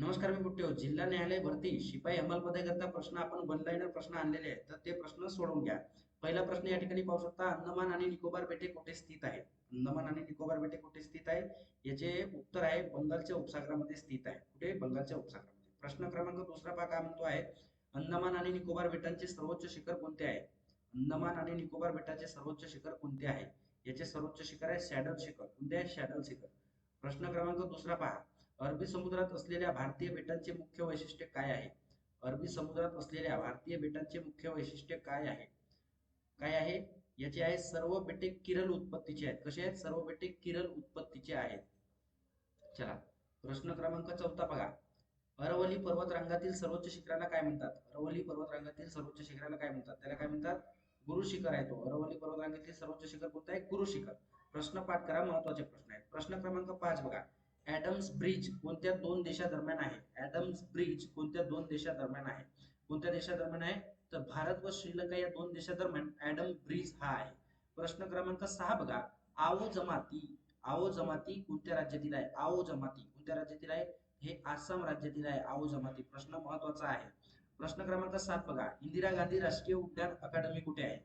नमस्कार मी कुठे हो. जिल्हा न्यायालय भरती शिपाई अंमलबजावणीकरता प्रश्न आपण वन लाईनर प्रश्न आणलेले आहेत. तर ते प्रश्न सोडून घ्या. पहिला प्रश्न या ठिकाणी पाहू शकता. अंदमान आणि निकोबार बेटे कुठे स्थित आहे अंदमान आणि निकोबार बेटे कुठे स्थित आहे? याचे उत्तर आहे बंगालच्या उपसागरामध्ये स्थित आहे. कुठे? बंगालच्या उपसागरामध्ये. प्रश्न क्रमांक दुसरा पहा काय म्हणतो आहे? अंदमान आणि निकोबार बेटांचे सर्वोच्च शिखर कोणते आहे? अंदमान आणि निकोबार बेटाचे सर्वोच्च शिखर कोणते आहे? याचे सर्वोच्च शिखर आहे शॅडल शिखर. कोणते आहे? शॅडल शिखर. प्रश्न क्रमांक दुसरा पहा. अरबी समुद्रात असलेल्या भारतीय बेटांचे मुख्य वैशिष्ट्य काय आहे? अरबी समुद्रात असलेल्या भारतीय बेटांचे मुख्य वैशिष्ट्य काय आहे? काय आहे? याचे आहे सर्व बेटे किरल उत्पत्तीचे आहेत. कसे आहेत? सर्व बेटे किरल उत्पत्तीचे आहेत. चला प्रश्न क्रमांक चौथा बघा. अरवली पर्वतरांगातील सर्वोच्च शिखराला काय म्हणतात? अरवली पर्वतरांगातील सर्वोच्च शिखराला काय म्हणतात? त्याला काय म्हणतात? गुरु शिखर आहे तो. अरवली पर्वतरांगातील सर्वोच्च शिखर कोणतं आहे? गुरु शिखर. प्रश्न पाठ करा महत्त्वाचे प्रश्न आहेत. प्रश्न क्रमांक पाच बघा. ॲडम्स ब्रिज कोणत्या दोन देशादरम्यान आहे? ॲडम्स ब्रिज कोणत्या दोन देशादरम्यान आहे? कोणत्या देशादरम्यान आहे? तर भारत व श्रीलंका या दोन देशादरम्यान ऍडम ब्रिज हा आहे. प्रश्न क्रमांक सहा बघा. आओ जमाती आओ जमाती कोणत्या राज्यातील आहे? आओ जमाती कोणत्या राज्यातील आहे? हे आसाम राज्यातील आहे. आओ जमाती प्रश्न महत्त्वाचा आहे. प्रश्न क्रमांक सात बघा. इंदिरा गांधी राष्ट्रीय उद्यान अकादमी कुठे आहे?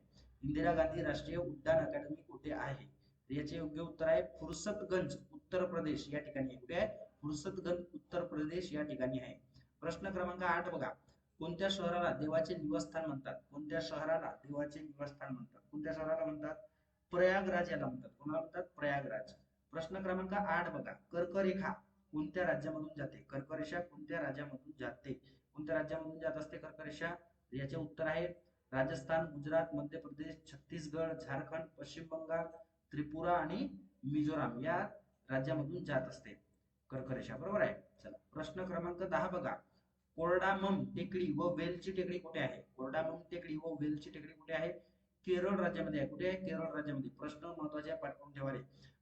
इंदिरा गांधी राष्ट्रीय उद्यान अकादमी कुठे आहे? याचे योग्य उत्तर आहे फुरसतगंज. उत्तर प्रदेश या ठिकाणी आहे कुठे आहे? फुरसतगंज उत्तर प्रदेश या ठिकाणी आहे. प्रश्न क्रमांक आठ बघा. कोणत्या शहराला देवाचे निवासस्थान म्हणतात? कोणत्या शहराला देवाचे निवासस्थान म्हणतात? कोणत्या शहराला म्हणतात? प्रयागराज याला म्हणतात. कोणाला म्हणतात? प्रयागराज. प्रश्न क्रमांक आठ बघा. कर्करेखा कोणत्या राज्यामधून जाते? कर्करेषा कोणत्या राज्यामधून जाते? कोणत्या राज्यामधून जात असते कर्करेषा? याचे उत्तर आहे राजस्थान गुजरात मध्य प्रदेश छत्तीसगड झारखंड पश्चिम बंगाल त्रिपुरा आणि मिझोराम. या राज्यामधून जात असते. कर्करेषा बरोबर आहे? चला प्रश्न क्रमांक दहा बघा. कोरडामम टेकडी व वेलची टेकडी कुठे आहे? कोरडामम टेकडी व वेलची टेकडी कुठे आहे? केरळ राज्यामध्ये आहे. कुठे आहे? केरळ राज्यामध्ये. प्रश्न महत्त्वाचे पाठवून ठेवा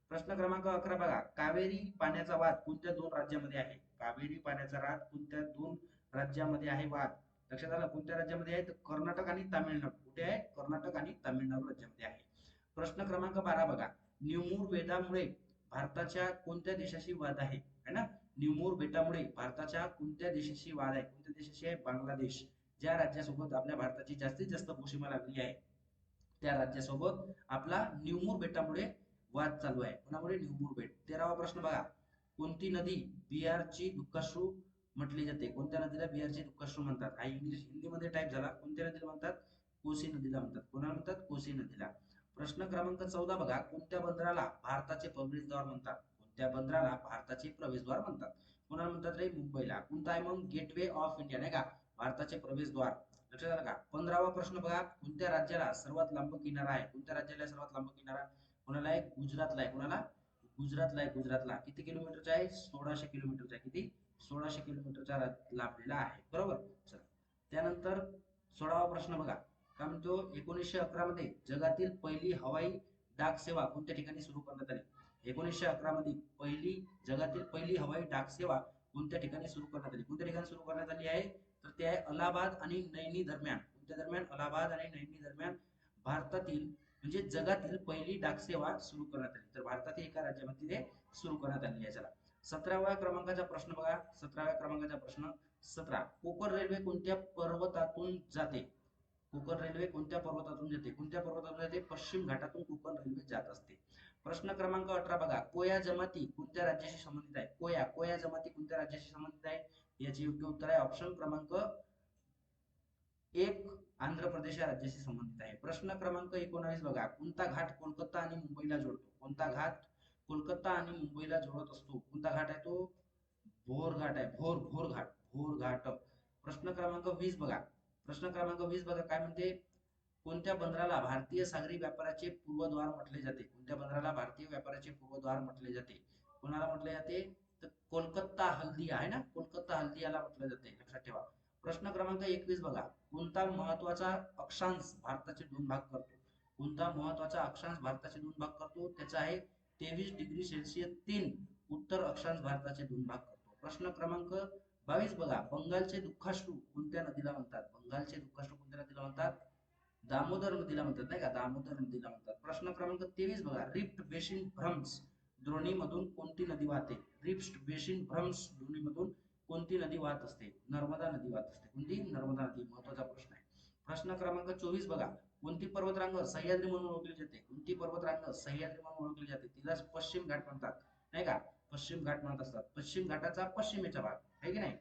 प्रश्न क्रमांक अकरा बघा. कावेरी पाण्याचा वाद कोणत्या दोन राज्यामध्ये आहे? कावेरी पाण्याचा वाद कोणत्या दोन राज्यामध्ये आहे वाद? लक्षात आलं? कोणत्या राज्यामध्ये आहे? तर कर्नाटक आणि तामिळनाडू. कुठे आहे? कर्नाटक आणि तामिळनाडू राज्यामध्ये आहे. प्रश्न क्रमांक बारा बघा. निवमूर वेदामुळे भारताच्या कोणत्या देशाशी वाद आहे? है ना? निमूर बेटामुळे भारताच्या कोणत्या देशाशी वाद आहे? कोणत्या देशाशी आहे? बांगलादेश. ज्या राज्यासोबत आपल्या भारताची जास्तीत जास्त भूसीमा लागली आहे त्या राज्यासोबत आपला निवमूर बेटामुळे वाद चालू आहे. कोणामुळे? निवमूर बेट. तेरावा प्रश्न बघा. कोणती नदी बिहारची दुःखाश्रू म्हटली जाते? कोणत्या नदीला बिहारची दुःखाश्रू म्हणतात? हा इंग्लिश हिंदीमध्ये टाईप झाला. कोणत्या नदीला म्हणतात? कोसी नदीला म्हणतात. कोणाला म्हणतात? कोसी नदीला. प्रश्न क्रमांक चौदा बघा. कोणत्या बंदराला भारताचे प्रवेशद्वार म्हणतात? कोणत्या बंदराला भारताचे प्रवेशद्वार म्हणतात? कोणाला म्हणतात रे? मुंबईला. कोणता आहे मग? गेटवे ऑफ इंडिया नाही का? भारताचे प्रवेशद्वार. लक्षात आलं का? पंधरावा प्रश्न बघा. कोणत्या राज्याला सर्वात लांब किनारा आहे? कोणत्या राज्याला सर्वात लांब किनारा? कोणाला आहे? गुजरातला आहे. कोणाला? गुजरातला आहे. गुजरातला. किती किलोमीटरचा आहे? सोळाशे किलोमीटरचा किती? सोळाशे किलोमीटरचा लाभलेला आहे. बरोबर? चला. त्यानंतर सोळावा प्रश्न बघा. काय म्हणतो? एकोणीसशे अकरा मध्ये जगातील पहिली हवाई डाक सेवा कोणत्या ठिकाणी सुरू करण्यात आली? एकोणीसशे अकरा मध्ये पहिली जगातील पहिली हवाई डाक सेवा कोणत्या ठिकाणी सुरू करण्यात आली? कोणत्या ठिकाणी सुरू करण्यात आली आहे? तर ते आहे अलाहाबाद आणि नैनी दरम्यान. कोणत्या दरम्यान? अलाहाबाद आणि नैनी दरम्यान भारतातील म्हणजे जगातील पहिली डाक सेवा सुरू करण्यात आली. तर भारतातील एका राज्यामध्ये ते सुरू करण्यात आली आहे. चला. सतराव्या क्रमांकाचा प्रश्न बघा. सतराव्या क्रमांकाचा प्रश्न सतरा. कोकण रेल्वे कोणत्या पर्वतातून जाते? कोकण रेल्वे कोणत्या पर्वतातून जाते कोणत्या पर्वतातून जाते पश्चिम घाटातून कोकण रेल्वे जात असते. प्रश्न क्रमांक अठरा बघा. कोया जमाती कोणत्या राज्याशी संबंधित आहे? कोया. कोया जमाती कोणत्या राज्याशी संबंधित आहे? याचे योग्य उत्तर आहे ऑप्शन क्रमांक एक आंध्र प्रदेश या राज्याशी संबंधित आहे. प्रश्न क्रमांक एकोणावीस बघा. कोणता घाट कोलकाता आणि मुंबईला जोडतो? कोणता घाट कोलकाता आणि मुंबईला जोडत असतो? कोणता घाट आहे तो? भोर घाट आहे. भोर भोर घाट. भोर घाट प्रश्न क्रमांक वीस बघा. प्रश्न क्रमांक वीस बघा काय म्हणते? कोणत्या बंदराला भारतीय सागरी व्यापाराचे पूर्वद्वार म्हटले जाते? कोणत्या बंदराला भारतीय व्यापाराचे पूर्वद्वार म्हटले जाते? कोणाला म्हटले जाते? तर कोलकाता हल्दिया आहे ना? कोलकाता हल्दियाला म्हटलं जाते. लक्षात ठेवा. प्रश्न क्रमांक एकवीस बघा. कोणता महत्त्वाचा अक्षांश भारताचे दोन भाग करतो? कोणता महत्त्वाचा अक्षांश भारताचे दोन भाग करतो? त्याचा आहे तेवीस डिग्री सेल्सिअस तीन उत्तर अक्षांश भारताचे दोन भाग करतो. प्रश्न क्रमांक बावीस बघा बंगालचे दुःखाश्रू कोणत्या नदीला म्हणतात? बंगालचे दुःखाश्रू कोणत्या नदीला म्हणतात? दामोदर नदीला म्हणतात नाही का? दामोदर नदीला म्हणतात. प्रश्न क्रमांक तेवीस बघा रिफ्ट बेसिन भ्रम्स द्रोणीमधून कोणती नदी वाहते? रिफ्ट बेसिन भ्रम्स द्रोणीमधून कोणती नदी वाहत असते? नर्मदा नदी वाहत असते. कोणती? नर्मदा नदी. महत्त्वाचा प्रश्न आहे. प्रश्न क्रमांक चोवीस बघा कोणती पर्वतरांग सह्याद्री म्हणून ओळखली जाते? कोणती पर्वतरांग सह्याद्री म्हणून ओळखली जाते? तिलाच पश्चिम घाट म्हणतात नाही का? पश्चिम घाट म्हणत असतात. पश्चिम घाटाचा पश्चिमेचा भाग. आहे की नाही?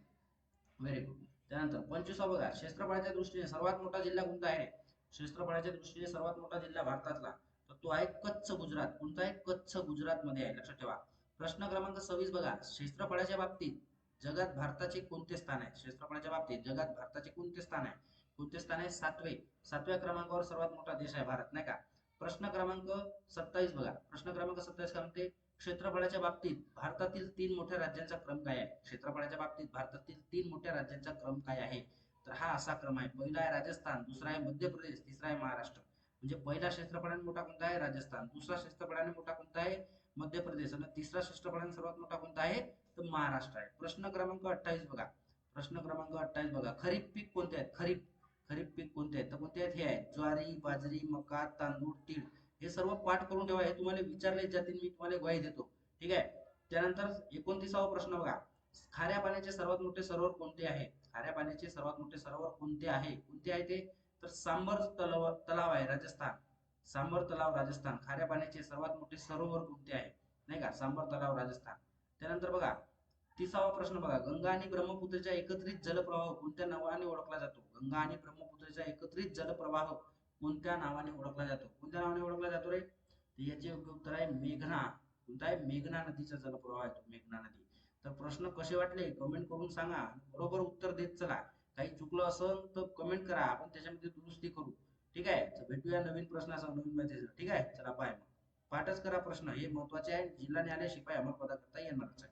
व्हेरी गुड त्यानंतर पंचवीसा बघा. क्षेत्रफळाच्या दृष्टीने सर्वात मोठा जिल्हा कोणता आहे? क्षेत्रफळाच्या दृष्टीने सर्वात मोठा जिल्हा भारतातला. तर तो आहे कच्छ गुजरात. कोणता आहे? कच्छ गुजरात मध्ये आहे. लक्षात ठेवा. प्रश्न क्रमांक सव्वीस बघा. क्षेत्रफळाच्या बाबतीत जगात भारताचे कोणते स्थान आहे? क्षेत्रफळाच्या बाबतीत जगात भारताचे कोणते स्थान आहे? कोणते स्थान आहे? सातवे. सातव्या क्रमांकावर सर्वात मोठा देश आहे भारत. नाही का? प्रश्न क्रमांक सत्तावीस बघा. प्रश्न क्रमांक सत्तावीस काय म्हणते? क्षेत्रफळाच्या बाबतीत भारतातील तीन मोठ्या राज्यांचा क्रम काय आहे? क्षेत्रफळाच्या बाबतीत भारतातील तीन मोठ्या राज्यांचा क्रम काय आहे? तर हा असा क्रम आहे. पहिला आहे राजस्थान दुसरा आहे मध्य प्रदेश तिसरा आहे महाराष्ट्र. म्हणजे पहिला क्षेत्रफळाने मोठा कोणता आहे? राजस्थान. दुसरा क्षेत्रफळाने मोठा कोणता आहे? मध्य प्रदेश. आणि तिसरा क्षेत्रफळाने सर्वात मोठा कोणता आहे? तर महाराष्ट्र आहे. प्रश्न क्रमांक अठ्ठावीस बघा. प्रश्न क्रमांक अठ्ठावीस बघा. खरीप पीक कोणते आहेत? खरीप. खरीप पीक कोणते आहेत? तर कोणते आहेत? हे आहेत ज्वारी बाजरी मका तांदूळ तीळ. हे सर्व पाठ करून ठेवा हे तुम्हाला विचारले जातील मी तुम्हाला ग्वाही देतो. ठीक आहे? त्यानंतर एकोणतीसावा प्रश्न बघा. खाऱ्या पाण्याचे सर्वात मोठे सरोवर कोणते आहे? खाऱ्या पाण्याचे सर्वात मोठे सरोवर कोणते आहे? कोणते आहे ते? तर सांबर तलाव तलाव आहे राजस्थान. सांबर तलाव राजस्थान. खाऱ्या पाण्याचे सर्वात मोठे सरोवर कोणते आहे? नाही का? सांबर तलाव राजस्थान. त्यानंतर बघा तिसावा प्रश्न बघा. गंगा आणि ब्रह्मपुत्रेचा एकत्रित जलप्रवाह कोणत्या नावाने ओळखला जातो? गंगा आणि ब्रह्मपुत्रेचा एकत्रित जलप्रवाह कोणत्या नावाने ओळखला जातो? कोणत्या नावाने ओळखला जातो रे? तर याचे योग्य उत्तर आहे मेघना. कोणता आहे? मेघना नदीचा जलप्रवाह आहे मेघना नदी. तर प्रश्न कसे वाटले? कमेंट करून सांगा. बरोबर उत्तर देत चला. काही चुकलं असेल तर कमेंट करा. आपण त्याच्यामध्ये दुरुस्ती करू. ठीक आहे? तर भेटूया नवीन प्रश्नासह नवीन माहिती ठीक आहे? चला बाय मग. पाठच करा प्रश्न. हे महत्त्वाचे आहे. जिल्हा न्यायालय शिपाई अंमलपदाकरता येणारच आहे